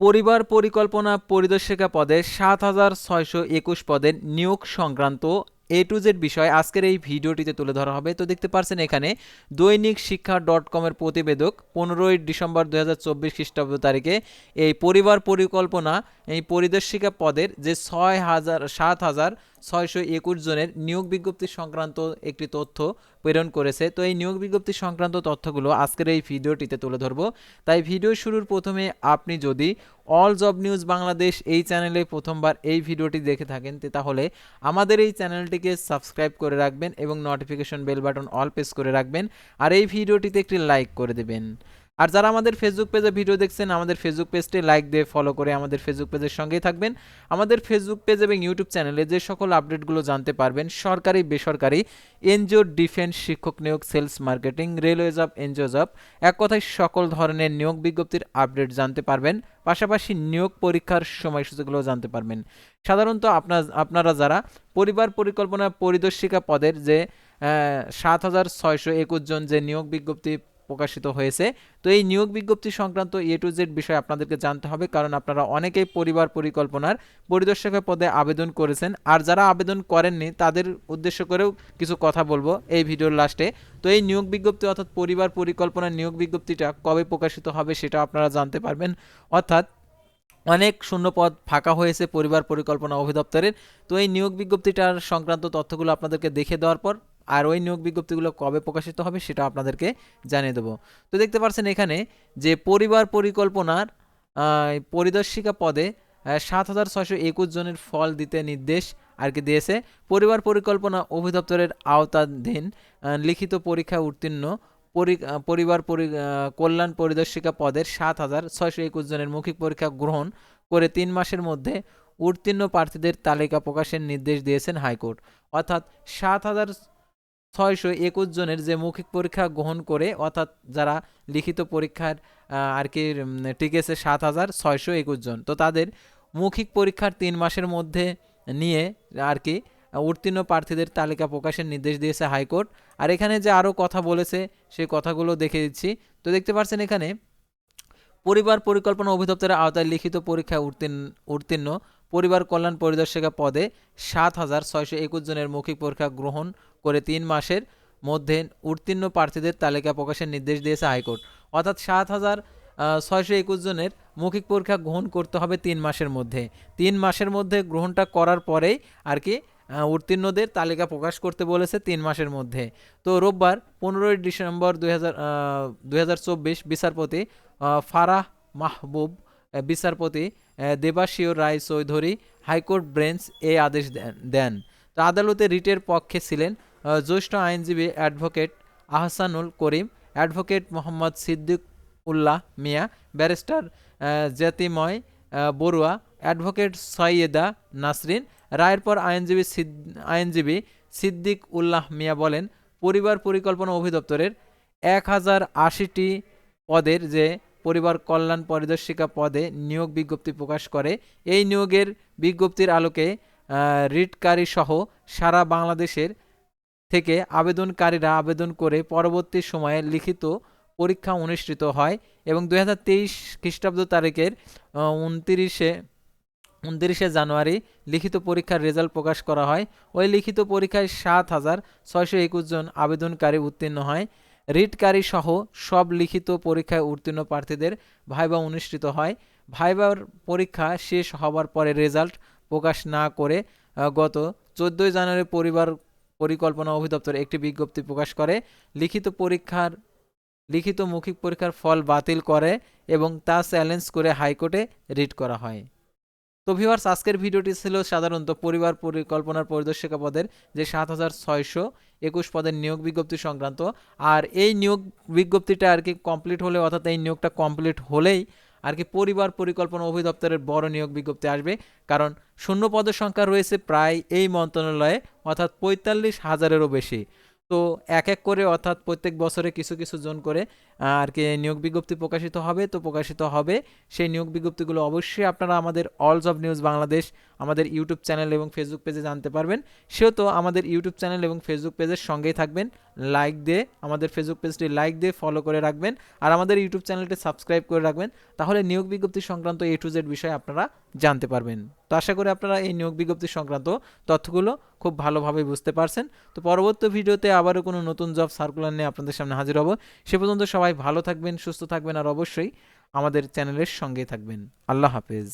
পরিবার পরিকল্পনা পরিদর্শিকা পদে সাত হাজার ছয়শো একুশ পদের নিয়োগ সংক্রান্ত এ টু জেড বিষয় আজকের এই ভিডিওটিতে তুলে ধরা হবে। তো দেখতে পারছেন এখানে দৈনিক শিক্ষা ডট কমের প্রতিবেদক পনেরোই ডিসেম্বর দু হাজার চব্বিশ খ্রিস্টাব্দ তারিখে এই পরিবার পরিকল্পনা, এই পরিদর্শিকা পদের যে ছয় হাজার, সাত হাজার ছয়শো একুশ জনের নিয়োগ বিজ্ঞপ্তি সংক্রান্ত একটি তথ্য প্রেরণ করেছে। তো এই নিয়োগ বিজ্ঞপ্তি সংক্রান্ত তথ্যগুলো আজকের এই ভিডিওটিতে তুলে ধরবো। তাই ভিডিও শুরুর প্রথমে আপনি যদি অল জব নিউজ বাংলাদেশ এই চ্যানেলে প্রথমবার এই ভিডিওটি দেখে থাকেন তাহলে আমাদের এই চ্যানেলটিকে সাবস্ক্রাইব করে রাখবেন এবং notification bell button all press করে রাখবেন। আর এই ভিডিওটিতে একটি লাইক করে দেবেন। আর যারা আমাদের ফেসবুক পেজে ভিডিও দেখছেন, আমাদের ফেসবুক পেজটি লাইক দিয়ে ফলো করে আমাদের ফেসবুক পেজের সঙ্গেই থাকবেন। আমাদের ফেসবুক পেজ এবং ইউটিউব চ্যানেলে যে সকল আপডেটগুলো জানতে পারবেন, সরকারি, বেসরকারি, এনজিও ডিফেন্স শিক্ষক নিয়োগ sales marketing railway job NGO job এক কথায় সকল ধরনের নিয়োগ বিজ্ঞপ্তির আপডেট জানতে পারবেন, পাশাপাশি নিয়োগ পরীক্ষার সময়সূচিগুলো জানতে পারবেন। সাধারণত আপনার, আপনারা যারা পরিবার পরিকল্পনা পরিদর্শিকা পদের যে সাত হাজার ছয়শো একুশ জন যে নিয়োগ বিজ্ঞপ্তি প্রকাশিত হয়েছে। তো এই নিয়োগ বিজ্ঞপ্তি সংক্রান্ত এ টু জেড বিষয় আপনাদেরকে জানতে হবে, কারণ আপনারা অনেকেই পরিবার পরিকল্পনার পরিদর্শকের পদে আবেদন করেছেন। আর যারা আবেদন করেননি, তাদের উদ্দেশ্য করেও কিছু কথা বলব এই ভিডিওর লাস্টে। তো এই নিয়োগ বিজ্ঞপ্তি অর্থাৎ পরিবার পরিকল্পনার নিয়োগ বিজ্ঞপ্তিটা কবে প্রকাশিত হবে সেটা আপনারা জানতে পারবেন। অর্থাৎ অনেক শূন্যপদ ফাঁকা হয়েছে পরিবার পরিকল্পনা অধিদপ্তরের। তো এই নিয়োগ বিজ্ঞপ্তিটার সংক্রান্ত তথ্যগুলো আপনাদেরকে দেখে দেওয়ার পর আর ওই নিয়োগ বিজ্ঞপ্তিগুলো কবে প্রকাশিত হবে সেটা আপনাদেরকে জানিয়ে দেবো। তো দেখতে পাচ্ছেন এখানে যে পরিবার পরিকল্পনার পরিদর্শিকা পদে সাত হাজার ছয়শো একুশ জনের ফল দিতে নির্দেশ আর কি দিয়েছে। পরিবার পরিকল্পনা অধিদপ্তরের আওতাধীন লিখিত পরীক্ষা উত্তীর্ণ পরিবার পরি কল্যাণ পরিদর্শিকা পদের সাত হাজার ছয়শো একুশ জনের মৌখিক পরীক্ষা গ্রহণ করে তিন মাসের মধ্যে উত্তীর্ণ প্রার্থীদের তালিকা প্রকাশের নির্দেশ দিয়েছেন হাইকোর্ট। অর্থাৎ সাত হাজার ছয়শো একুশ জনের যে মৌখিক পরীক্ষা গ্রহণ করে, অর্থাৎ যারা লিখিত পরীক্ষার আর কি টিকেছে সাত হাজার ছয়শো একুশ জন। তো তাদের মৌখিক পরীক্ষার তিন মাসের মধ্যে নিয়ে, আর কি, উত্তীর্ণ প্রার্থীদের তালিকা প্রকাশের নির্দেশ দিয়েছে হাইকোর্ট। আর এখানে যে আরও কথা বলেছে সেই কথাগুলো দেখে দিচ্ছি। তো দেখতে পাচ্ছেন এখানে, পরিবার পরিকল্পনা অধিদপ্তরের আওতায় লিখিত পরীক্ষা উত্তীর্ণ উত্তীর্ণ পরিবার কল্যাণ পরিদর্শিকা পদে সাত হাজার ছয়শো একুশ জনের মৌখিক পরীক্ষা গ্রহণ করে তিন মাসের মধ্যে উত্তীর্ণ প্রার্থীদের তালিকা প্রকাশের নির্দেশ দিয়েছে হাইকোর্ট। অর্থাৎ সাত হাজার ছয়শো একুশ জনের মৌখিক পরীক্ষা গ্রহণ করতে হবে তিন মাসের মধ্যে। তিন মাসের মধ্যে গ্রহণটা করার পরেই আর কি উত্তীর্ণদের তালিকা প্রকাশ করতে বলেছে তিন মাসের মধ্যে। তো রোববার পনেরোই ডিসেম্বর দুই বিচারপতি ফারাহ মাহবুব বিচারপতি Debashish Roy Chowdhury high court bench এ আদেশ দেন তো আদালতে রিটের পক্ষে ছিলেন জ্যেষ্ঠ আইনজীবী advocate Ahsanul Karim, advocate Mohammad Siddique Ullah Mia, barrister Jyotimoy Barua, advocate Syeda Nasrin, রায়ের পর আইনজীবী আইনজীবী সিদ্দিক উল্লাহ মিয়া বলেন, পরিবার পরিকল্পনা অধিদপ্তরের এক হাজার আশিটি পদের যে পরিবার কল্যাণ পরিদর্শিকা পদে নিয়োগ বিজ্ঞপ্তি প্রকাশ করে। এই নিয়োগের বিজ্ঞপ্তির আলোকে রিটকারী সহ সারা বাংলাদেশের থেকে আবেদনকারীরা আবেদন করে পরবর্তী সময়ে লিখিত পরীক্ষা অনুষ্ঠিত হয় এবং দুই হাজার তেইশ খ্রিস্টাব্দ তারিখের উনতিরিশে উনতিরিশে জানুয়ারি লিখিত পরীক্ষার রেজাল্ট প্রকাশ করা হয়। ওই লিখিত পরীক্ষায় সাত হাজার ছয়শো একুশ জন আবেদনকারী উত্তীর্ণ হয়। রিটকারী সহ সব লিখিত পরীক্ষায় উত্তীর্ণ প্রার্থীদের ভাইবা অনুষ্ঠিত হয়। ভাইবার পরীক্ষা শেষ হওয়ার পরে রেজাল্ট প্রকাশ না করে গত চোদ্দোই জানুয়ারি পরিবার পরিকল্পনা অধিদপ্তর একটি বিজ্ঞপ্তি প্রকাশ করে, লিখিত পরীক্ষার, লিখিত মৌখিক পরীক্ষার ফল বাতিল করে এবং তা চ্যালেঞ্জ করে হাইকোর্টে রিট করা হয়। তো ভিউয়ার্স, আজকের ভিডিওটি ছিল সাধারণত পরিবার পরিকল্পনার পরিদর্শিকা পদের যে সাত হাজার ছয়শো একুশ পদের নিয়োগ বিজ্ঞপ্তি সংক্রান্ত। আর এই নিয়োগ বিজ্ঞপ্তিটা আর কি কমপ্লিট হলে, অর্থাৎ এই নিয়োগটা কমপ্লিট হলেই আর কি পরিবার পরিকল্পনা অধিদপ্তরের বড় নিয়োগ বিজ্ঞপ্তি আসবে। কারণ শূন্য পদের সংখ্যা রয়েছে প্রায় এই মন্ত্রণালয়ে, অর্থাৎ পঁয়তাল্লিশ হাজারেরও বেশি। তো এক এক করে, অর্থাৎ প্রত্যেক বছরে কিছু কিছু জন করে আর কি নিয়োগ বিজ্ঞপ্তি প্রকাশিত হবে। তো প্রকাশিত হবে। সেই নিয়োগ বিজ্ঞপ্তিগুলো অবশ্যই আপনারা আমাদের অলস অফ নিউজ বাংলাদেশ আমাদের ইউটিউব চ্যানেল এবং ফেসবুক পেজে জানতে পারবেন। সেহেতু আমাদের ইউটিউব চ্যানেল এবং ফেসবুক পেজের সঙ্গেই থাকবেন। লাইক দিয়ে আমাদের ফেসবুক পেজটি লাইক দিয়ে ফলো করে রাখবেন আর আমাদের ইউটিউব চ্যানেলটি সাবস্ক্রাইব করে রাখবেন। তাহলে নিয়োগ বিজ্ঞপ্তি সংক্রান্ত এ টু জেড বিষয়ে আপনারা জানতে পারবেন। তো আশা করি আপনারা এই নিয়োগ বিজ্ঞপ্তি সংক্রান্ত তথ্যগুলো খুব ভালোভাবে বুঝতে পারছেন। তো পরবর্তী ভিডিওতে আবারও কোনো নতুন জব সার্কুলার নিয়ে আপনাদের সামনে হাজির হব। সে পর্যন্ত সবাই ভালো থাকবেন, সুস্থ থাকবেন আর অবশ্যই আমাদের চ্যানেলের সঙ্গে থাকবেন। আল্লাহ হাফেজ।